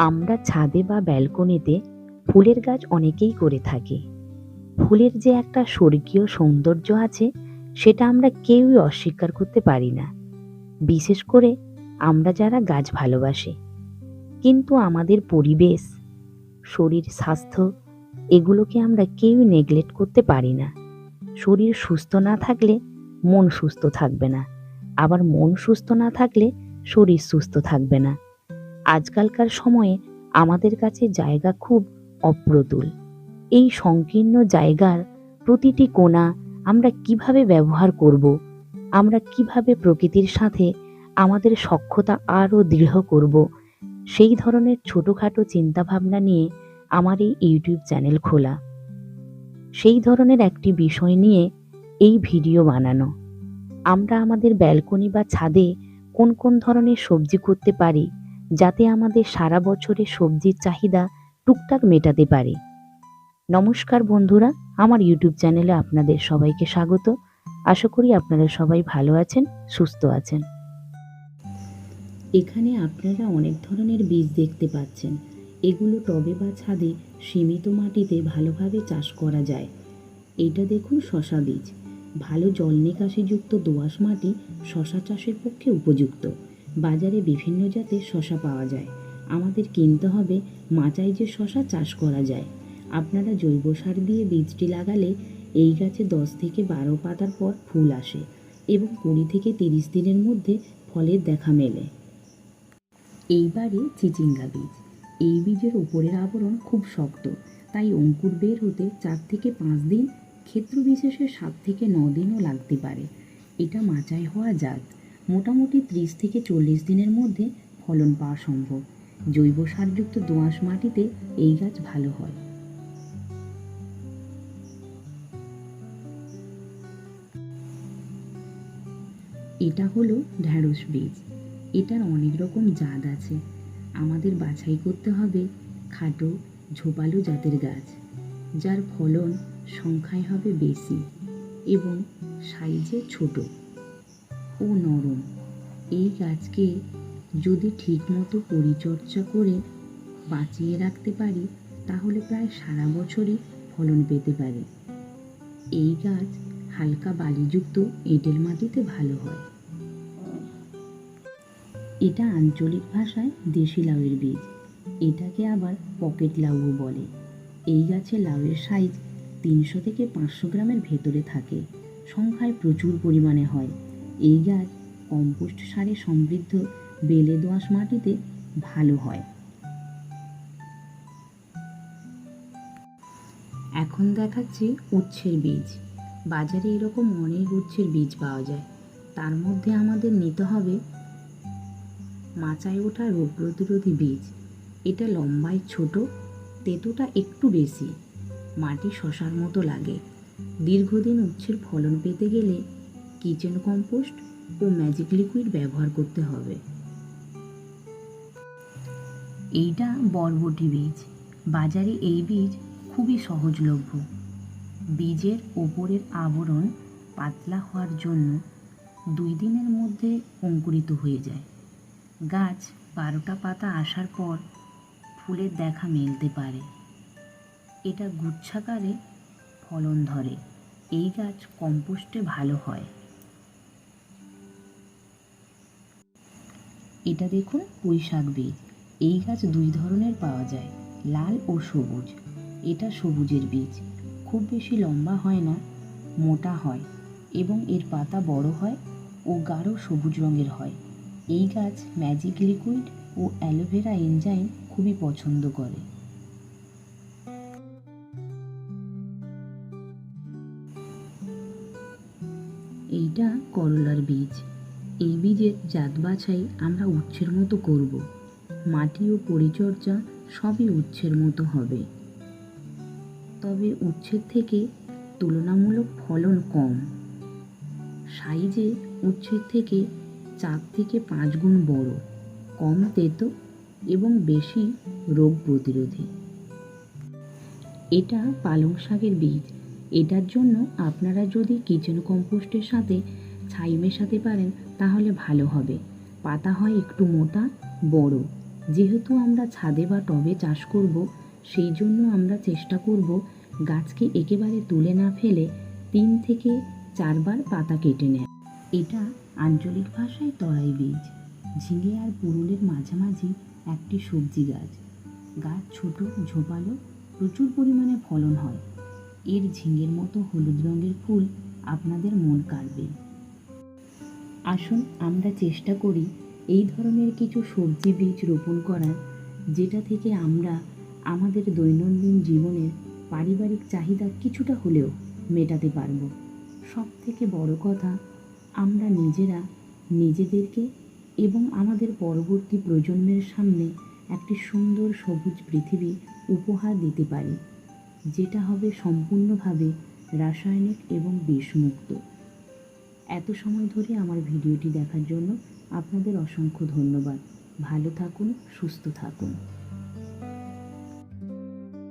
আমরা ছাদে বা ব্যালকনিতে ফুলের গাছ অনেকেই করে থাকি। ফুলের যে একটা স্বর্গীয় সৌন্দর্য আছে, সেটা আমরা কেউই অস্বীকার করতে পারি না। বিশেষ করে আমরা যারা গাছ ভালোবাসি। কিন্তু আমাদের পরিবেশ, শরীর স্বাস্থ্য, এগুলোকে আমরা কেউই নেগলেক্ট করতে পারি না। শরীর সুস্থ না থাকলে মন সুস্থ থাকবে না। আবার মন সুস্থ না থাকলে শরীর সুস্থ থাকবে না। আজকালকার সময়ে আমাদের কাছে জায়গা খুব অপ্রতুল। এই সংকীর্ণ জায়গার প্রতিটি কোণা আমরা কীভাবে ব্যবহার করব, আমরা কীভাবে প্রকৃতির সাথে আমাদের সখ্যতা আরও দৃঢ় করব, সেই ধরনের ছোটোখাটো চিন্তাভাবনা নিয়ে আমার এই ইউটিউব চ্যানেল খোলা। সেই ধরনের একটি বিষয় নিয়ে এই ভিডিও বানানো। আমরা আমাদের ব্যালকনি বা ছাদে কোন কোন ধরনের সবজি করতে পারি যাতে আমাদের সারা বছরের সবজির চাহিদা টুকটাক মেটাতে পারে। নমস্কার বন্ধুরা, আমার ইউটিউব চ্যানেলে আপনাদের সবাইকে স্বাগত। আশা করি আপনারা সবাই ভালো আছেন, সুস্থ আছেন। এখানে আপনারা অনেক ধরনের বীজ দেখতে পাচ্ছেন। এগুলো টবে বা ছাদে সীমিত মাটিতে ভালোভাবে চাষ করা যায়। এটা দেখুন শশা বীজ। ভালো জল নিকাশিযুক্ত দোআঁশ মাটি শশা চাষের পক্ষে উপযুক্ত। বাজারে বিভিন্ন জাতের শশা পাওয়া যায়। আমাদের কিনতে হবে মাচায় যে শশা চাষ করা যায়। আপনারা জৈব সার দিয়ে বীজটি লাগালে এই গাছে দশ থেকে বারো পাতার পর ফুল আসে এবং কুড়ি থেকে তিরিশ দিনের মধ্যে ফলের দেখা মেলে। এইবারে চিচিঙ্গা বীজ। এই বীজের উপরের আবরণ খুব শক্ত, তাই অঙ্কুর বের হতে চার থেকে পাঁচ দিন ক্ষেত্র বিশেষে সাত থেকে ন দিনও লাগতে পারে। এটা মাচায় হওয়া জাত। মোটামুটি ত্রিশ থেকে চল্লিশ দিনের মধ্যে ফলন পাওয়া সম্ভব। জৈব সারযুক্ত দোআঁশ মাটিতে এই গাছ ভালো হয়। এটা হলো ঢ্যাঁড়স বীজ। এটার অনেক রকম জাত আছে। আমাদের বাছাই করতে হবে খাটো, ঝোপালো জাতের গাছ, যার ফলন সংখ্যায় হবে বেশি এবং সাইজে ছোট। ও নরম। এই গাছকে যদি ঠিকমতো পরিচর্যা করে বাঁচিয়ে রাখতে পারি, তাহলে প্রায় সারা বছরই ফলন পেতে পারি। এই গাছ হালকা বালিযুক্ত এঁটেল মাটিতে ভালো হয়। এটা আঞ্চলিক ভাষায় দেশি লাউয়ের বীজ। এটাকে আবার পকেট লাউও বলে। এই গাছে লাউয়ের সাইজ তিনশো থেকে পাঁচশো গ্রামের ভেতরে থাকে। সংখ্যায় প্রচুর পরিমাণে হয়। এই গাছ কম্পোস্ট সারে সমৃদ্ধ বেলে দোআঁশ মাটিতে ভালো হয়। এখন দেখাচ্ছি উচ্ছের বীজ। বাজারে এরকম অনেক উচ্ছের বীজ পাওয়া যায়। তার মধ্যে আমাদের নিতে হবে মাচায় ওঠা রোগ প্রতিরোধী বীজ। এটা লম্বায় ছোট, তেঁতোটা একটু বেশি। মাটি শশার মতো লাগে। দীর্ঘদিন উচ্ছের ফলন পেতে গেলে কিচেন কম্পোস্ট ও ম্যাজিক লিকুইড ব্যবহার করতে হবে। এইটা বরবটি বীজ। বাজারে এই বীজ খুবই সহজলভ্য। বীজের ওপরের আবরণ পাতলা হওয়ার জন্য দুই দিনের মধ্যে অঙ্কুরিত হয়ে যায়। গাছ বারোটা পাতা আসার পর ফুলের দেখা মেলতে পারে। এটা গুচ্ছাকারে ফলন ধরে। এই গাছ কম্পোস্টে ভালো হয়। এটা দেখুন পুঁইশাক বীজ। এই গাছ দুই ধরনের পাওয়া যায়, লাল ও সবুজ। এটা সবুজের বীজ। খুব বেশি লম্বা হয় না, মোটা হয় এবং এর পাতা বড় হয় ও গাঢ় সবুজ রঙের হয়। এই গাছ ম্যাজিক লিকুইড ও অ্যালোভেরা এনজাইম খুবই পছন্দ করে। এইটা করলার বীজ। এই বীজের জাত বাছাই আমরা উচ্ছের মতো করব। মাটি ও পরিচর্যা সবই উচ্ছের মতো হবে। তবে উচ্ছের থেকে তুলনামূলক ফলন কম। সাইজে উচ্ছের থেকে চার থেকে পাঁচ গুণ বড়, কম তেতো এবং বেশি রোগ প্রতিরোধী। এটা পালং শাকের বীজ। এটার জন্য আপনারা যদি কিচেন কম্পোস্টের সাথে ছাই মেশাতে পারেন, তাহলে ভালো হবে। পাতা হয় একটু মোটা, বড়। যেহেতু আমরা ছাদে বা টবে চাষ করব, সেই জন্য আমরা চেষ্টা করব গাছকে একেবারে তুলে না ফেলে তিন থেকে চারবার পাতা কেটে নেয় এটা আঞ্চলিক ভাষায় তরাই বীজ। ঝিঙে আর পুরুলের মাঝামাঝি একটি সবজি গাছ। গাছ ছোট, ঝোপালো, প্রচুর পরিমাণে ফলন হয়। এর ঝিঙের মতো হলুদ রঙের ফুল আপনাদের মন কাড়বে। আসুন আমরা চেষ্টা করি এই ধরনের কিছু সবজি বীজ রোপণ করার, যেটা থেকে আমরা আমাদের দৈনন্দিন জীবনের পারিবারিক চাহিদা কিছুটা হলেও মেটাতে পারব। সব থেকে বড় কথা, আমরা নিজেরা নিজেদেরকে এবং আমাদের পরবর্তী প্রজন্মের সামনে একটি সুন্দর সবুজ পৃথিবী উপহার দিতে পারি, যেটা হবে সম্পূর্ণভাবে রাসায়নিক এবং বিষমুক্ত। এত সময় ধরে আমার ভিডিওটি দেখার জন্য আপনাদের অসংখ্য ধন্যবাদ। ভালো থাকুন সুস্থ থাকুন।